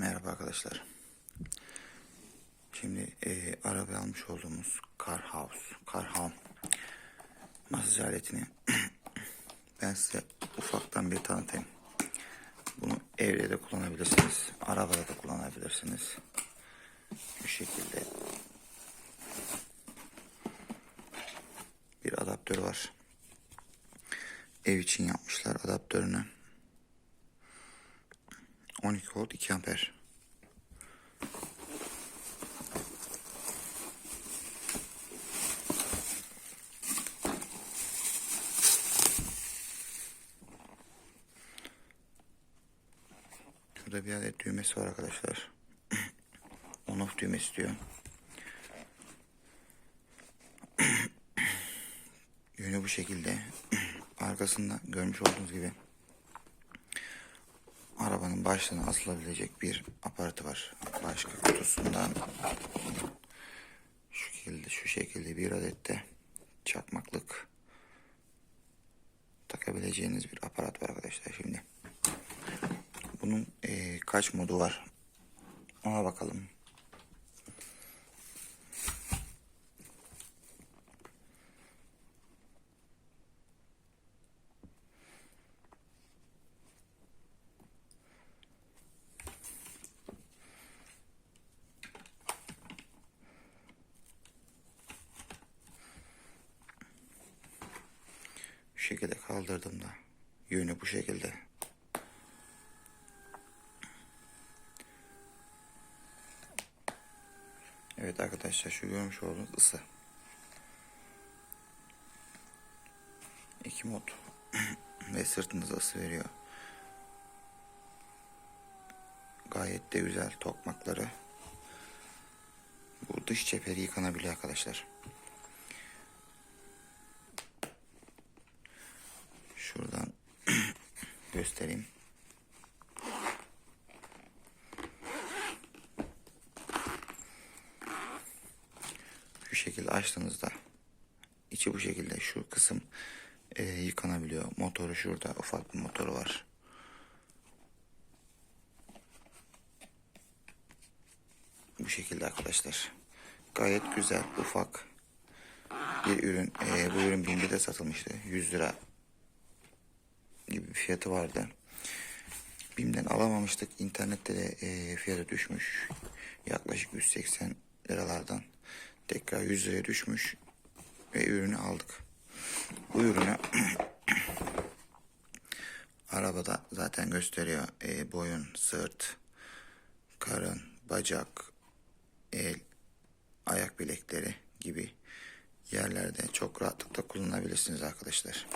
Merhaba arkadaşlar. Şimdi e, araba almış olduğumuz Car House, Car Home masaj aletini ben size ufaktan bir tanıtayım. Bunu evde de kullanabilirsiniz. Arabada da kullanabilirsiniz. Bu şekilde bir adaptör var. Ev için yapmışlar adaptörünü. 12 volt 2 amper. Şurada bir adet düğmesi var arkadaşlar. On off düğmesi diyor. Yönü bu şekilde. Arkasında görmüş olduğunuz gibi arabanın başlığına asılabilecek bir aparatı var. Başka kutusundan şu şekilde şu şekilde bir adet de çakmaklık takabileceğiniz bir aparat var arkadaşlar şimdi. Bunun eee, kaç modu var? Ona bakalım. Şekilde kaldırdım da yönü bu şekilde. Evet arkadaşlar şu görmüş olduğunuz ısı. İki mod ve sırtınıza ısı veriyor. Gayet de güzel tokmakları. Bu dış çeperi yıkanabiliyor arkadaşlar. Göstereyim. Şu şekilde açtığınızda içi bu şekilde şu kısım e, yıkanabiliyor. Motoru şurada ufak bir motoru var. Bu şekilde arkadaşlar. Gayet güzel ufak bir ürün. E, bu ürün BİM'de de satılmıştı. 100 lira gibi bir fiyatı vardı. BİM'den alamamıştık. İnternette de e, fiyatı düşmüş. Yaklaşık 180 liralardan tekrar 100 liraya düşmüş ve ürünü aldık. Bu ürünü arabada zaten gösteriyor. E, boyun, sırt, karın, bacak, el, ayak bilekleri gibi yerlerde çok rahatlıkla kullanabilirsiniz arkadaşlar.